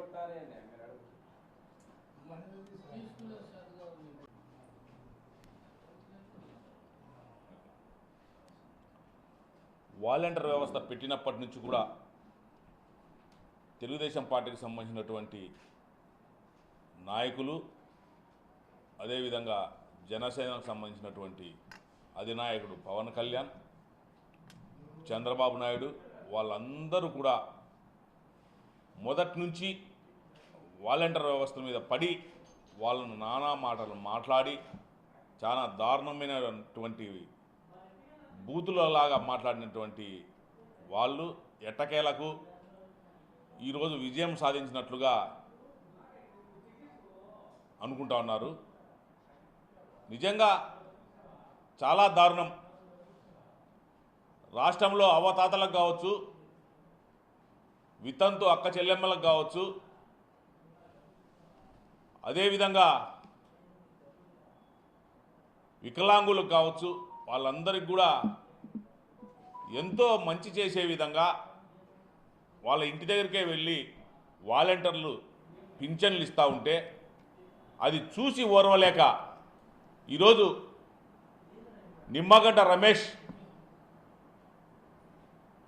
కొట్టారే అని మీరు అడుగు వాలంటీర్ వ్యవస్థ పెట్టినప్పటి నుంచి కూడా తెలుగుదేశం పార్టీకి సంబంధించినటువంటి నాయకులు అదేవిధంగా జనసేనకు సంబంధించినటువంటి అధినాయకుడు పవన్ కళ్యాణ్ చంద్రబాబు నాయుడు వాళ్ళందరూ కూడా మొదటి నుంచి వాలంటీర్ వ్యవస్థ మీద పడి వాళ్ళను నానా మాటలు మాట్లాడి చాలా దారుణమైనటువంటి బూతులలాగా మాట్లాడినటువంటి వాళ్ళు ఎట్టకేలకు ఈరోజు విజయం సాధించినట్లుగా అనుకుంటా ఉన్నారు. నిజంగా చాలా దారుణం. రాష్ట్రంలో అవతాతలకు కావచ్చు వితంతు అక్క చెల్లెమ్మలకు కావచ్చు అదేవిధంగా వికలాంగులకు కావచ్చు వాళ్ళందరికీ కూడా ఎంతో మంచి చేసే విధంగా వాళ్ళ ఇంటి దగ్గరికే వెళ్ళి వాలంటీర్లు పింఛన్లు ఇస్తూ ఉంటే అది చూసి ఓర్వలేక ఈరోజు నిమ్మగడ్డ రమేష్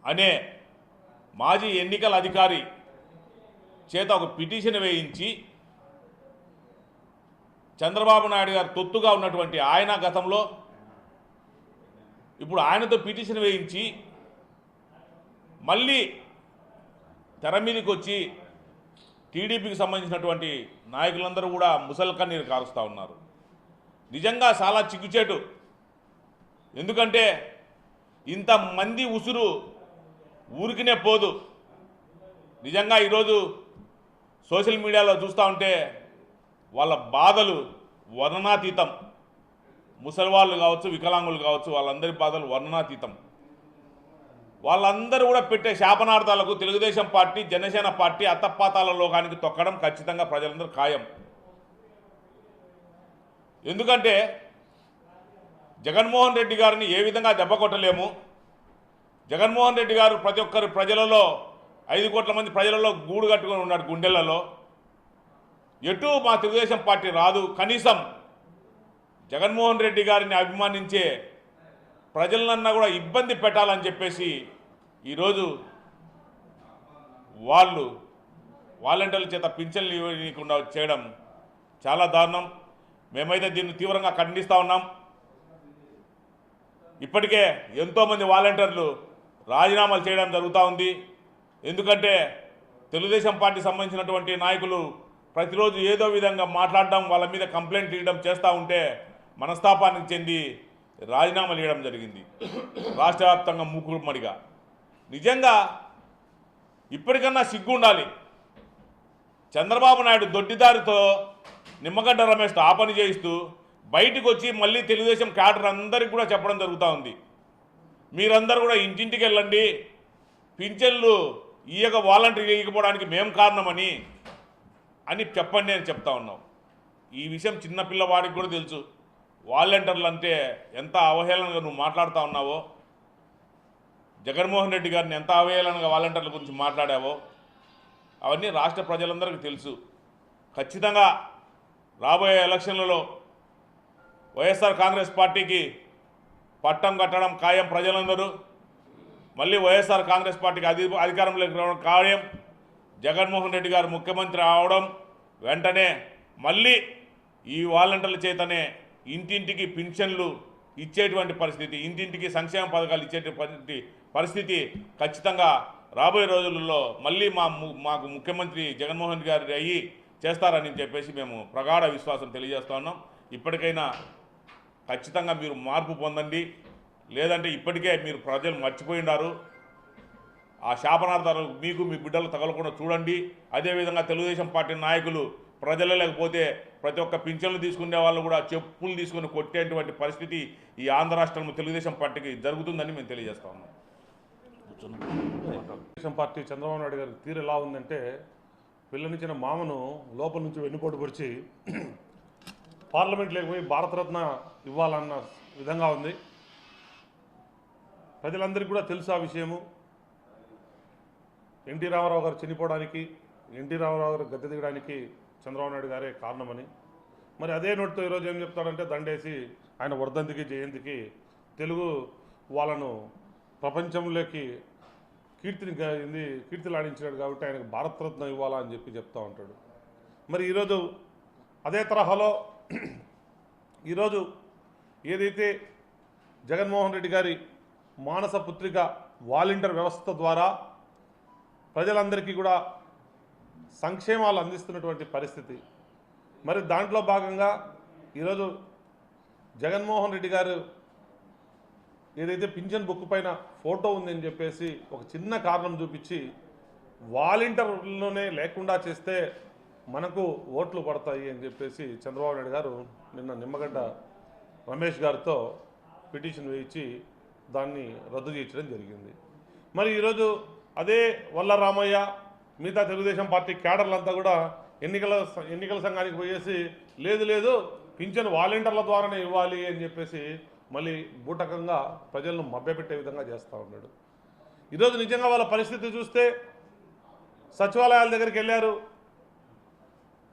అనే మాజీ ఎన్నికల అధికారి చేత ఒక పిటిషన్ వేయించి చంద్రబాబు నాయుడు గారు తొత్తుగా ఉన్నటువంటి ఆయన గతంలో ఇప్పుడు ఆయనతో పిటిషన్ వేయించి మళ్ళీ తెర మీదకి వచ్చి టీడీపీకి సంబంధించినటువంటి నాయకులందరూ కూడా ముసలి కన్నీరు కారుస్తూ ఉన్నారు. నిజంగా చాలా చిక్కుచేటు. ఎందుకంటే ఇంతమంది ఉసురు ఊరికినే పోదు. నిజంగా ఈరోజు సోషల్ మీడియాలో చూస్తూ ఉంటే వాళ్ళ బాధలు వర్ణనాతీతం. ముసలివాళ్ళు కావచ్చు వికలాంగులు కావచ్చు వాళ్ళందరి బాధలు వర్ణనాతీతం. వాళ్ళందరూ కూడా పెట్టే శాపనార్థాలకు తెలుగుదేశం పార్టీ జనసేన పార్టీ అత్తపాతాల లోకానికి తొక్కడం ఖచ్చితంగా ప్రజలందరూ ఖాయం. ఎందుకంటే జగన్మోహన్ రెడ్డి గారిని ఏ విధంగా దెబ్బ కొట్టలేము. జగన్మోహన్ రెడ్డి గారు ప్రతి ఒక్కరు ప్రజలలో ఐదు కోట్ల మంది ప్రజలలో గూడు కట్టుకొని ఉన్నాడు గుండెలలో. ఎటు మా తెలుగుదేశం పార్టీ రాదు. కనీసం జగన్మోహన్ రెడ్డి గారిని అభిమానించే ప్రజలనన్నా కూడా ఇబ్బంది పెట్టాలని చెప్పేసి ఈరోజు వాళ్ళు వాలంటీర్ల చేత పింఛన్లు ఇవ్వకుండా చేయడం చాలా దారుణం. మేమైతే దీన్ని తీవ్రంగా ఖండిస్తూ ఉన్నాం. ఇప్పటికే ఎంతోమంది వాలంటీర్లు రాజీనామాలు చేయడం జరుగుతూ ఉంది. ఎందుకంటే తెలుగుదేశం పార్టీ సంబంధించినటువంటి నాయకులు ప్రతిరోజు ఏదో విధంగా మాట్లాడడం వాళ్ళ మీద కంప్లైంట్ ఇవ్వడం చేస్తూ ఉంటే మనస్తాపానికి చెంది రాజీనామాలు ఇవ్వడం జరిగింది. రాష్ట్ర వ్యాప్తంగా మూకుమ్మడిగా నిజంగా ఇప్పటికన్నా సిగ్గు ఉండాలి చంద్రబాబు నాయుడు దొడ్డిదారితో నిమ్మగడ్డ రమేష్తో ఆ పని చేయిస్తూ బయటకు వచ్చి మళ్ళీ తెలుగుదేశం క్యాడర్ అందరికి కూడా చెప్పడం జరుగుతూ ఉంది. మీరందరూ కూడా ఇంటింటికి వెళ్ళండి పింఛన్లు ఈయక వాలంటీర్లు ఇవ్వకపోవడానికి మేము కారణమని అని చెప్పండి అని చెప్తా ఉన్నాం. ఈ విషయం చిన్నపిల్లవాడికి కూడా తెలుసు. వాలంటీర్లు అంటే ఎంత అవహేళనగా నువ్వు మాట్లాడుతూ ఉన్నావో జగన్మోహన్ రెడ్డి గారిని ఎంత అవహేళనగా వాలంటీర్ల గురించి మాట్లాడావో అవన్నీ రాష్ట్ర ప్రజలందరికీ తెలుసు. ఖచ్చితంగా రాబోయే ఎలక్షన్లలో వైఎస్ఆర్ కాంగ్రెస్ పార్టీకి పట్టం కట్టడం ఖాయం ప్రజలందరూ. మళ్ళీ వైఎస్ఆర్ కాంగ్రెస్ పార్టీకి అధి అధికారంలోకి రావడం ఖాయం జగన్మోహన్ రెడ్డి గారు ముఖ్యమంత్రి అవడం. వెంటనే మళ్ళీ ఈ వాలంటీర్ల చేతనే ఇంటింటికి పింఛన్లు ఇచ్చేటువంటి పరిస్థితి ఇంటింటికి సంక్షేమ పథకాలు ఇచ్చేటువంటి పరిస్థితి ఖచ్చితంగా రాబోయే రోజులలో మళ్ళీ మా మాకు ముఖ్యమంత్రి జగన్మోహన్ గారి గారు అయ్యి చేస్తారని చెప్పేసి మేము ప్రగాఢ విశ్వాసం తెలియజేస్తా ఉన్నాం. ఇప్పటికైనా ఖచ్చితంగా మీరు మార్పు పొందండి. లేదంటే ఇప్పటికే మీరు ప్రజలు మర్చిపోయినారు ఆ శాపనార్థాలు మీకు మీ బిడ్డలు తగలకుండా చూడండి. అదేవిధంగా తెలుగుదేశం పార్టీ నాయకులు ప్రజలు లేకపోతే ప్రతి ఒక్క పింఛన్లు తీసుకునే వాళ్ళు కూడా చెప్పులు తీసుకుని కొట్టేటువంటి పరిస్థితి ఈ ఆంధ్ర రాష్ట్రంలో తెలుగుదేశం పార్టీకి జరుగుతుందని మేము తెలియజేస్తా ఉన్నాం. తెలుగుదేశం పార్టీ చంద్రబాబు నాయుడు గారి తీరు ఎలా ఉందంటే పిల్లనిచ్చిన మామను లోపల నుంచి వెన్నుపోటు పొడిచి పార్లమెంట్ లేకపోయి భారతరత్న ఇవ్వాలన్న విధంగా ఉంది. ప్రజలందరికీ కూడా తెలుసు ఆ విషయము. ఎన్టీ రామారావు గారు చనిపోవడానికి ఎన్టీ రామారావు గారు గద్దె దిగడానికి చంద్రబాబు నాయుడు గారే కారణమని. మరి అదే నోటితో ఈరోజు ఏం చెప్తాడంటే దండేసి ఆయన వర్ధంతికి జయంతికి తెలుగు వాళ్ళను ప్రపంచంలోకి కీర్తిని గా- ఇది కీర్తిలాడించినాడు కాబట్టి ఆయనకు భారతరత్న ఇవ్వాలా అని చెప్పి చెప్తా ఉంటాడు. మరి ఈరోజు అదే తరహాలో ఈరోజు ఏదైతే జగన్మోహన్ రెడ్డి గారి మానస పుత్రిక వాలంటీర్ వ్యవస్థ ద్వారా ప్రజలందరికీ కూడా సంక్షేమాలు అందిస్తున్నటువంటి పరిస్థితి. మరి దాంట్లో భాగంగా ఈరోజు జగన్మోహన్ రెడ్డి గారు ఏదైతే పింఛన్ బుక్ పైన ఫోటో ఉందని చెప్పేసి ఒక చిన్న కారణం చూపించి వాలంటీర్లోనే లేకుండా చేస్తే మనకు ఓట్లు పడతాయి అని చెప్పేసి చంద్రబాబు నాయుడు గారు నిన్న నిమ్మగడ్డ రమేష్ గారితో పిటిషన్ వేయించి దాన్ని రద్దు చేయించడం జరిగింది. మరి ఈరోజు అదే వల్ల రామయ్య మిగతా తెలుగుదేశం పార్టీ క్యాడర్లంతా కూడా ఎన్నికల ఎన్నికల సంఘానికి పోయేసి లేదు లేదు పింఛన్ వాలంటీర్ల ద్వారానే ఇవ్వాలి అని చెప్పేసి మళ్ళీ బూటకంగా ప్రజలను మభ్యపెట్టే విధంగా చేస్తూ ఉన్నాడు. ఈరోజు నిజంగా వాళ్ళ పరిస్థితి చూస్తే సచివాలయాల దగ్గరికి వెళ్ళారు.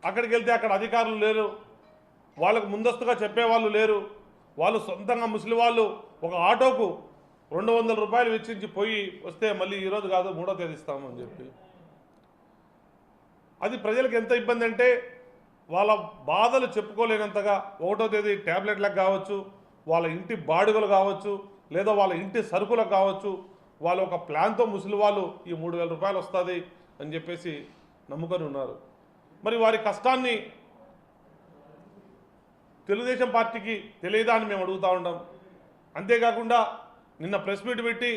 అక్కడికి వెళ్తే అక్కడ అధికారులు లేరు. వాళ్ళకు ముందస్తుగా చెప్పేవాళ్ళు లేరు. వాళ్ళు సొంతంగా ముసలి వాళ్ళు ఒక ఆటోకు రెండు వందల రూపాయలు వెచ్చించి పోయి వస్తే మళ్ళీ ఈరోజు కాదు మూడో తేదీ ఇస్తామని చెప్పి. అది ప్రజలకు ఎంత ఇబ్బంది అంటే వాళ్ళ బాధలు చెప్పుకోలేనంతగా ఒకటో తేదీ ట్యాబ్లెట్లకు కావచ్చు వాళ్ళ ఇంటి బాడుగలు కావచ్చు లేదా వాళ్ళ ఇంటి సరుకులకు కావచ్చు వాళ్ళ ఒక ప్లాన్తో ముసలి వాళ్ళు ఈ మూడు వేల రూపాయలు వస్తుంది అని చెప్పేసి నమ్ముకొని ఉన్నారు. మరి వారి కష్టాన్ని తెలుగుదేశం పార్టీకి తెలియదా అని మేము అడుగుతూ ఉంటాం అంతేకాకుండా నిన్న ప్రెస్ మీట్ పెట్టి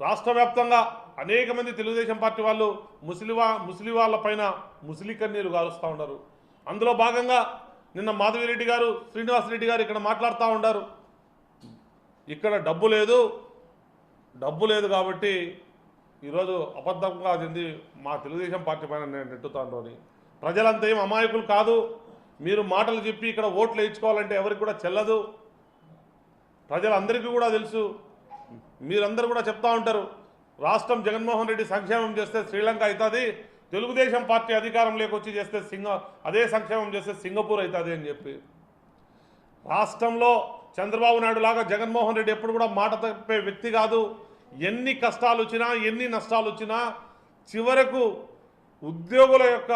రాష్ట్ర వ్యాప్తంగా అనేక మంది తెలుగుదేశం పార్టీ వాళ్ళు ముసలివా ముసలి వాళ్ళ పైన ముసలి కన్నీరు గారుస్తూ ఉన్నారు. అందులో భాగంగా నిన్న మాధవిరెడ్డి గారు శ్రీనివాసరెడ్డి గారు ఇక్కడ మాట్లాడుతూ ఉన్నారు. ఇక్కడ డబ్బు లేదు డబ్బు లేదు కాబట్టి ఈరోజు అబద్ధంగా చెంది మా తెలుగుదేశం పార్టీ పైన నేను నెట్టుతాను అని ప్రజలంతా ఏం అమాయకులు కాదు. మీరు మాటలు చెప్పి ఇక్కడ ఓట్లు వేయించుకోవాలంటే ఎవరికి కూడా చెల్లదు. ప్రజలందరికీ కూడా తెలుసు. మీరందరూ కూడా చెప్తా ఉంటారు రాష్ట్రం జగన్మోహన్ రెడ్డి సంక్షేమం చేస్తే శ్రీలంక అవుతుంది తెలుగుదేశం పార్టీ అధికారం లేకొచ్చి చేస్తే సింగ అదే సంక్షేమం చేస్తే సింగపూర్ అవుతుంది అని చెప్పి. రాష్ట్రంలో చంద్రబాబు నాయుడు లాగా జగన్మోహన్ రెడ్డి ఎప్పుడు కూడా మాట తప్పే వ్యక్తి కాదు. ఎన్ని కష్టాలు వచ్చినా ఎన్ని నష్టాలు వచ్చినా చివరకు ఉద్యోగుల యొక్క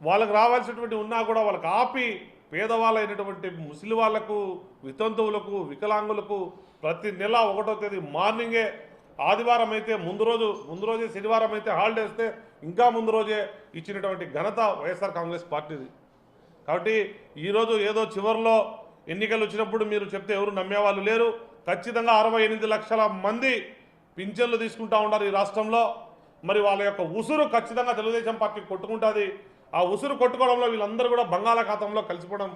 వాళ్ళకి రావాల్సినటువంటి ఉన్నా కూడా వాళ్ళకి ఆపి పేదవాళ్ళైనటువంటి ముసలి వాళ్ళకు వితంతువులకు వికలాంగులకు ప్రతి నెల ఒకటో తేదీ మార్నింగే ఆదివారం అయితే ముందు రోజు ముందు రోజే శనివారం అయితే హాలిడే వస్తే ఇంకా ముందు రోజే ఇచ్చినటువంటి ఘనత వైఎస్ఆర్ కాంగ్రెస్ పార్టీది. కాబట్టి ఈరోజు ఏదో చివరిలో ఎన్నికలు వచ్చినప్పుడు మీరు చెప్తే ఎవరు నమ్మేవాళ్ళు లేరు. ఖచ్చితంగా అరవై ఎనిమిది లక్షల మంది పింఛన్లు తీసుకుంటా ఉన్నారు ఈ రాష్ట్రంలో. మరి వాళ్ళ యొక్క ఉసురు ఖచ్చితంగా తెలుగుదేశం పార్టీ కొట్టుకుంటుంది. ఆ ఉసురు కొట్టుకోవడంలో వీళ్ళందరూ కూడా బంగాళాఖాతంలో కలిసిపోవడం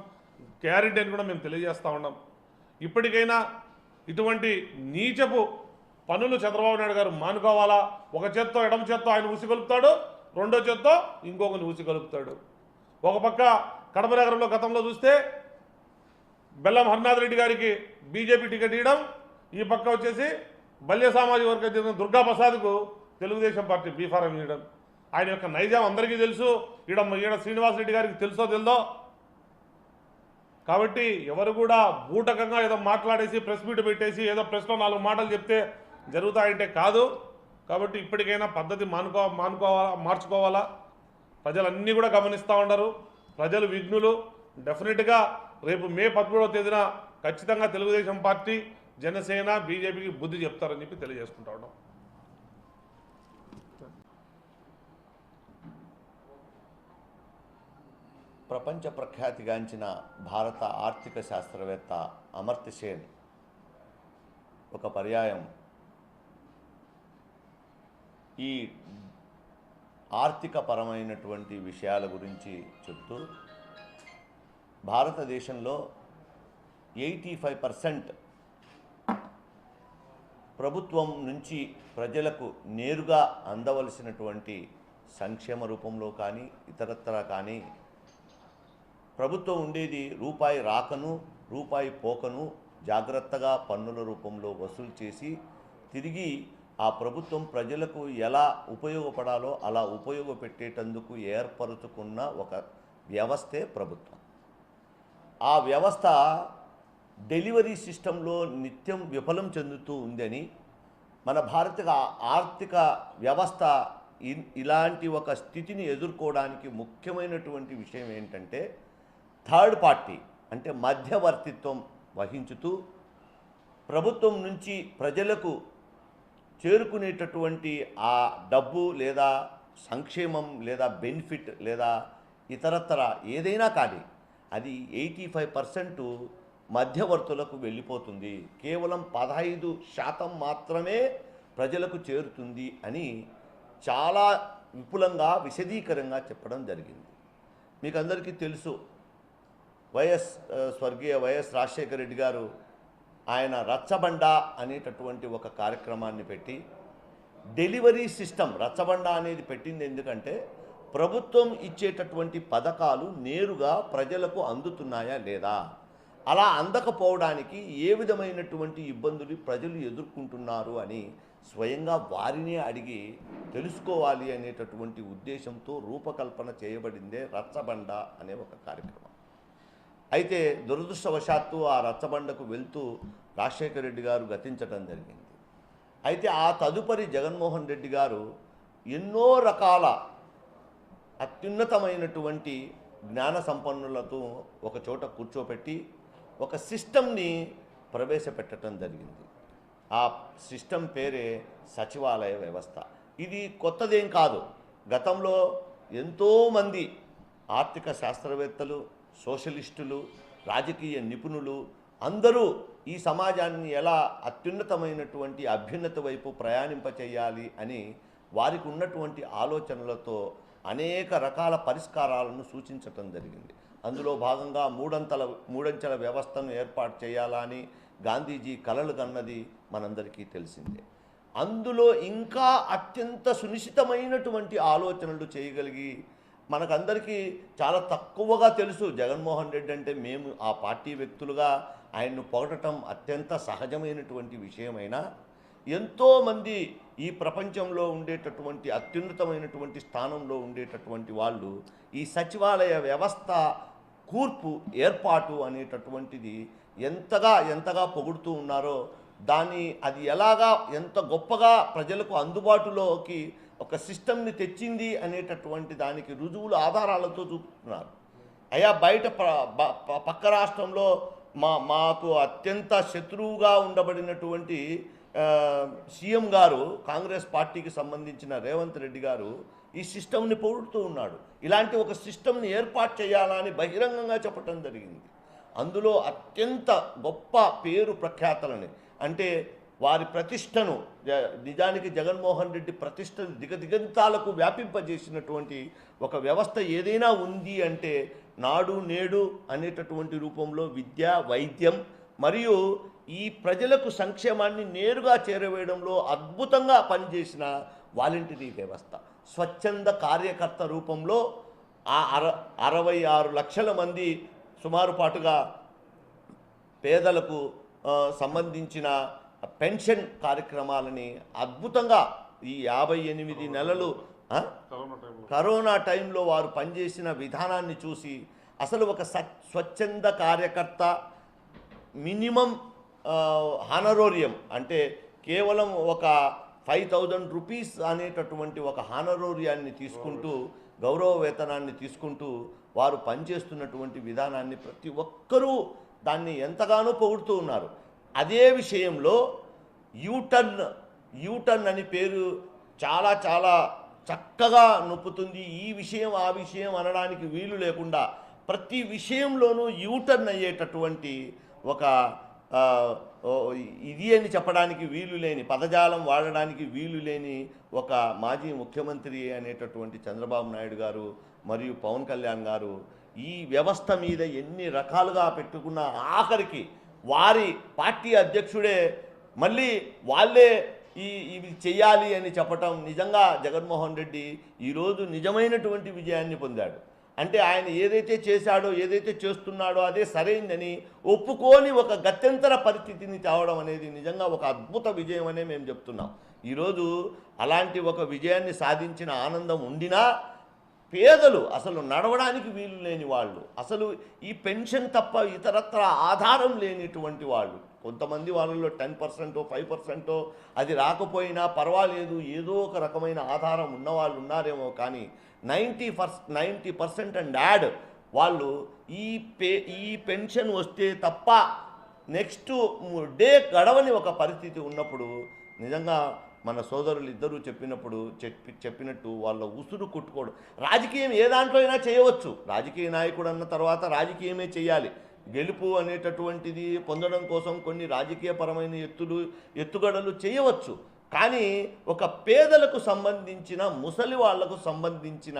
గ్యారెంటీ అని కూడా మేము తెలియజేస్తూ ఉన్నాం. ఇప్పటికైనా ఇటువంటి నీచపు పనులు చంద్రబాబు నాయుడు గారు మానుకోవాలా? ఒక చేత్తో ఎడమ చేత్తో ఆయన ఊసిగలుపుతాడు రెండో చేత్తో ఇంకొకరిని ఉసిగొలుపుతాడు ఒక పక్క కడప నగరంలో గతంలో చూస్తే బెల్లం హర్నాథ్ రెడ్డి గారికి బీజేపీ టికెట్ ఇవ్వడం ఈ పక్క వచ్చేసి బల్య సామాజిక వర్గం చెందిన దుర్గా ప్రసాద్కు తెలుగుదేశం పార్టీ బీఫారం ఇవ్వడం. ఆయన యొక్క నైజాం అందరికీ తెలుసు. ఈడ ఈడ శ్రీనివాసరెడ్డి గారికి తెలుసో తెలుదో? కాబట్టి ఎవరు కూడా బూటకంగా ఏదో మాట్లాడేసి ప్రెస్ మీట్ పెట్టేసి ఏదో ప్రెస్లో నాలుగు మాటలు చెప్తే జరుగుతాయంటే కాదు. కాబట్టి ఇప్పటికైనా పద్ధతి మానుకో మానుకోవాలా మార్చుకోవాలా? ప్రజలన్నీ కూడా గమనిస్తూ ఉండరు. ప్రజలు విఘ్నులు. డెఫినెట్గా రేపు మే పదమూడవ తేదీన ఖచ్చితంగా తెలుగుదేశం పార్టీ జనసేన బీజేపీకి బుద్ధి చెప్తారని చెప్పి తెలియజేసుకుంటా ఉన్నాం. ప్రపంచ ప్రఖ్యాతిగాంచిన భారత ఆర్థిక శాస్త్రవేత్త అమర్త్య సేన్ ఒక పర్యాయం. ఈ ఆర్థిక పరమైనటువంటి విషయాల గురించి చెప్తూ భారతదేశంలో ఎయిటీ ఫైవ్ పర్సెంట్ ప్రభుత్వం నుంచి ప్రజలకు నేరుగా అందవలసినటువంటి సంక్షేమ రూపంలో కానీ ఇతరత్ర కానీ ప్రభుత్వం ఉండేది రూపాయి రాకను రూపాయి పోకను జాగ్రత్తగా పన్నుల రూపంలో వసూలు చేసి తిరిగి ఆ ప్రభుత్వం ప్రజలకు ఎలా ఉపయోగపడాలో అలా ఉపయోగపెట్టేటందుకు ఏర్పరుచుకున్న ఒక వ్యవస్థే ప్రభుత్వం. ఆ వ్యవస్థ డెలివరీ సిస్టంలో నిత్యం విఫలం చెందుతూ ఉందని మన భారత ఆర్థిక వ్యవస్థ ఇ- ఇలాంటి ఒక స్థితిని ఎదుర్కోవడానికి ముఖ్యమైనటువంటి విషయం ఏంటంటే థర్డ్ పార్టీ అంటే మధ్యవర్తిత్వం వహించుతూ ప్రభుత్వం నుంచి ప్రజలకు చేరుకునేటటువంటి ఆ డబ్బు లేదా సంక్షేమం లేదా బెనిఫిట్ లేదా ఇతరత్ర ఏదైనా కానీ అది ఎయిటీ ఫైవ్ పర్సెంట్ మధ్యవర్తులకు వెళ్ళిపోతుంది. కేవలం పదహైదు శాతం మాత్రమే ప్రజలకు చేరుతుంది అని చాలా విపులంగా విశదీకరంగా చెప్పడం జరిగింది. మీకు అందరికీ తెలుసు వైఎస్ స్వర్గీయ వైఎస్ రాజశేఖర రెడ్డి గారు ఆయన రచ్చబండ అనేటటువంటి ఒక కార్యక్రమాన్ని పెట్టి డెలివరీ సిస్టమ్ రచ్చబండ అనేది పెట్టింది ఎందుకంటే ప్రభుత్వం ఇచ్చేటటువంటి పథకాలు నేరుగా ప్రజలకు అందుతున్నాయా లేదా? అలా అందకపోవడానికి ఏ విధమైనటువంటి ఇబ్బందులు ప్రజలు ఎదుర్కొంటున్నారు అని స్వయంగా వారినే అడిగి తెలుసుకోవాలి అనేటటువంటి ఉద్దేశంతో రూపకల్పన చేయబడిందే రచ్చబండ అనే ఒక కార్యక్రమం. అయితే దురదృష్టవశాత్తు ఆ రచ్చబండకు వెళ్తూ రాజశేఖర రెడ్డి గారు గతించటం జరిగింది. అయితే ఆ తదుపరి జగన్మోహన్ రెడ్డి గారు ఎన్నో రకాల అత్యున్నతమైనటువంటి జ్ఞాన సంపన్నులతో ఒక చోట కూర్చోపెట్టి ఒక సిస్టమ్ని ప్రవేశపెట్టడం జరిగింది. ఆ సిస్టమ్ పేరే సచివాలయ వ్యవస్థ. ఇది కొత్తదేం కాదు. గతంలో ఎంతోమంది ఆర్థిక శాస్త్రవేత్తలు సోషలిస్టులు రాజకీయ నిపుణులు అందరూ ఈ సమాజాన్ని ఎలా అత్యున్నతమైనటువంటి అభ్యున్నత వైపు ప్రయాణింపచేయాలి అని వారికి ఉన్నటువంటి ఆలోచనలతో అనేక రకాల పరిష్కారాలను సూచించటం జరిగింది. అందులో భాగంగా మూడంతల మూడంచెల వ్యవస్థను ఏర్పాటు చేయాలని గాంధీజీ కలలు కన్నది మనందరికీ తెలిసిందే. అందులో ఇంకా అత్యంత సునిశ్చితమైనటువంటి ఆలోచనలు చేయగలిగి మనకందరికీ చాలా తక్కువగా తెలుసు. జగన్మోహన్ రెడ్డి అంటే మేము ఆ పార్టీ వ్యక్తులుగా ఆయన్ను పొగడటం అత్యంత సహజమైనటువంటి విషయమైనా ఎంతోమంది ఈ ప్రపంచంలో ఉండేటటువంటి అత్యున్నతమైనటువంటి స్థానంలో ఉండేటటువంటి వాళ్ళు ఈ సచివాలయ వ్యవస్థ కూర్పు ఏర్పాటు అనేటటువంటిది ఎంతగా ఎంతగా పొగుడుతూ ఉన్నారో దాన్ని అది ఎలాగా ఎంత గొప్పగా ప్రజలకు అందుబాటులోకి ఒక సిస్టమ్ని తెచ్చింది అనేటటువంటి దానికి రుజువులు ఆధారాలతో చూపుతున్నారు. అయా బయట పక్క రాష్ట్రంలో మా మాకు అత్యంత శత్రువుగా ఉండబడినటువంటి సీఎం గారు కాంగ్రెస్ పార్టీకి సంబంధించిన రేవంత్ రెడ్డి గారు ఈ సిస్టమ్ని పొగుడుతూ ఉన్నాడు. ఇలాంటి ఒక సిస్టమ్ని ఏర్పాటు చేయాలని బహిరంగంగా చెప్పడం జరిగింది. అందులో అత్యంత గొప్ప పేరు ప్రఖ్యాతలని అంటే వారి ప్రతిష్టను జ- నిజానికి జగన్మోహన్ రెడ్డి ప్రతిష్టను దిగదిగంతాలకు వ్యాపింపజేసినటువంటి ఒక వ్యవస్థ ఏదైనా ఉంది అంటే నాడు నేడు అనేటటువంటి రూపంలో విద్య వైద్యం మరియు ఈ ప్రజలకు సంక్షేమాన్ని నేరుగా చేరవేయడంలో అద్భుతంగా పనిచేసిన వాలంటరీ వ్యవస్థ. స్వచ్ఛంద కార్యకర్త రూపంలో ఆ అర అరవై ఆరు లక్షల మంది సుమారు పాటుగా పేదలకు సంబంధించిన పెన్షన్ కార్యక్రమాలని అద్భుతంగా ఈ యాభై ఎనిమిది నెలలు? కరోనా టైంలో. వారు పనిచేసిన విధానాన్ని చూసి అసలు ఒక స్వచ్ఛంద కార్యకర్త మినిమం హానరోరియం అంటే కేవలం ఒక ఫైవ్ థౌజండ్ రూపీస్ అనేటటువంటి ఒక హానరోరియాన్ని తీసుకుంటూ గౌరవ వేతనాన్ని తీసుకుంటూ వారు పనిచేస్తున్నటువంటి విధానాన్ని ప్రతి ఒక్కరూ దాన్ని ఎంతగానో పొగుడుతూ ఉన్నారు. అదే విషయంలో యూటర్న్ యూటర్న్ అని పేరు చాలా చాలా చక్కగా నొప్పుతుంది ఈ విషయం ఆ విషయం అనడానికి వీలు లేకుండా ప్రతి విషయంలోనూ యూటర్న్ అయ్యేటటువంటి ఒక ఇది అని చెప్పడానికి వీలు లేని పదజాలం వాడడానికి వీలు లేని ఒక మాజీ ముఖ్యమంత్రి అనేటటువంటి చంద్రబాబు నాయుడు గారు మరియు పవన్ కళ్యాణ్ గారు ఈ వ్యవస్థ మీద ఎన్ని రకాలుగా పెట్టుకున్న ఆఖరికి వారి పార్టీ అధ్యక్షుడే మళ్ళీ వాళ్ళే ఈ ఇవి చేయాలి అని చెప్పటం నిజంగా జగన్మోహన్ రెడ్డి ఈరోజు నిజమైనటువంటి విజయాన్ని పొందాడు. అంటే ఆయన ఏదైతే చేశాడో ఏదైతే చేస్తున్నాడో అదే సరైందని ఒప్పుకోని ఒక గత్యంతర పరిస్థితిని తేవడం అనేది నిజంగా ఒక అద్భుత విజయం అనే మేము చెప్తున్నాం. ఈరోజు అలాంటి ఒక విజయాన్ని సాధించిన ఆనందం ఉండినా పేదలు అసలు నడవడానికి వీలు లేని వాళ్ళు అసలు ఈ పెన్షన్ తప్ప ఇతరత్ర ఆధారం లేనిటువంటి వాళ్ళు. కొంతమంది వాళ్ళలో టెన్ పర్సెంటో ఫైవ్ పర్సెంటో అది రాకపోయినా పర్వాలేదు ఏదో ఒక రకమైన ఆధారం ఉన్నవాళ్ళు ఉన్నారేమో కానీ నైంటీ పర్స్ నైంటీ పర్సెంట్ అండ్ యాడ్ వాళ్ళు ఈ పే ఈ పెన్షన్ వస్తే తప్ప నెక్స్ట్ డే గడవని ఒక పరిస్థితి ఉన్నప్పుడు నిజంగా మన సోదరులు ఇద్దరూ చెప్పినప్పుడు చెప్పి చెప్పినట్టు వాళ్ళ ఉసురు కుట్టుకోవడం. రాజకీయం ఏ దాంట్లో అయినా చేయవచ్చు. రాజకీయ నాయకుడు అన్న తర్వాత రాజకీయమే చేయాలి. గెలుపు అనేటటువంటిది పొందడం కోసం కొన్ని రాజకీయపరమైన ఎత్తులు ఎత్తుగడలు చేయవచ్చు. కానీ ఒక పేదలకు సంబంధించిన ముసలి వాళ్ళకు సంబంధించిన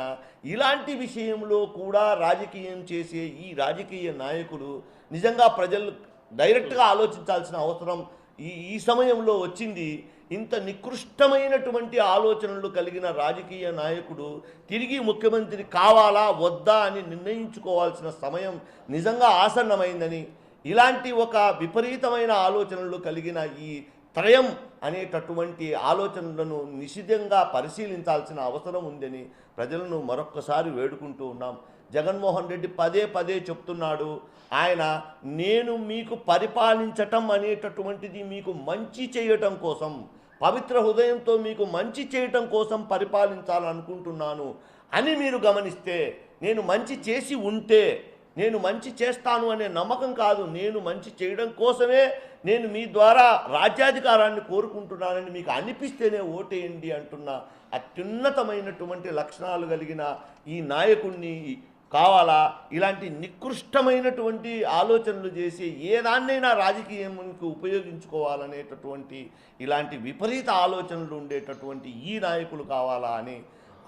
ఇలాంటి విషయంలో కూడా రాజకీయం చేసే ఈ రాజకీయ నాయకులు నిజంగా ప్రజలు డైరెక్ట్గా ఆలోచించాల్సిన అవసరం ఈ ఈ సమయంలో వచ్చింది. ఇంత నికృష్టమైనటువంటి ఆలోచనలు కలిగిన రాజకీయ నాయకుడు తిరిగి ముఖ్యమంత్రి కావాలా వద్దా అని నిర్ణయించుకోవాల్సిన సమయం నిజంగా ఆసన్నమైందని ఇలాంటి ఒక విపరీతమైన ఆలోచనలు కలిగిన ఈ త్రయం అనేటటువంటి ఆలోచనలను నిశితంగా పరిశీలించాల్సిన అవసరం ఉందని ప్రజలను మరొక్కసారి వేడుకుంటూ ఉన్నాం. జగన్మోహన్ రెడ్డి పదే పదే చెప్తున్నాడు ఆయన నేను మీకు పరిపాలించటం అనేటటువంటిది మీకు మంచి చేయటం కోసం పవిత్ర హృదయంతో మీకు మంచి చేయటం కోసం పరిపాలించాలనుకుంటున్నాను అని మీరు గమనిస్తే నేను మంచి చేసి ఉంటే నేను మంచి చేస్తాను అనే నమ్మకం కాదు. నేను మంచి చేయడం కోసమే నేను మీ ద్వారా రాజ్యాధికారాన్ని కోరుకుంటున్నానని మీకు అనిపిస్తేనే ఓటేయండి అంటున్న అత్యున్నతమైనటువంటి లక్షణాలు కలిగిన ఈ నాయకుణ్ణి కావాలా? ఇలాంటి నికృష్టమైనటువంటి ఆలోచనలు చేసి ఏ దాన్నైనా రాజకీయానికి ఉపయోగించుకోవాలనేటటువంటి ఇలాంటి విపరీత ఆలోచనలు ఉండేటటువంటి ఈ నాయకులు కావాలా అని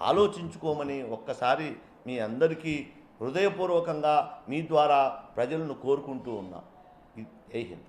ఆలోచించుకోమని ఒక్కసారి మీ అందరికీ హృదయపూర్వకంగా మీ ద్వారా ప్రజలను కోరుకుంటూ ఉన్నాం. జై హింద్.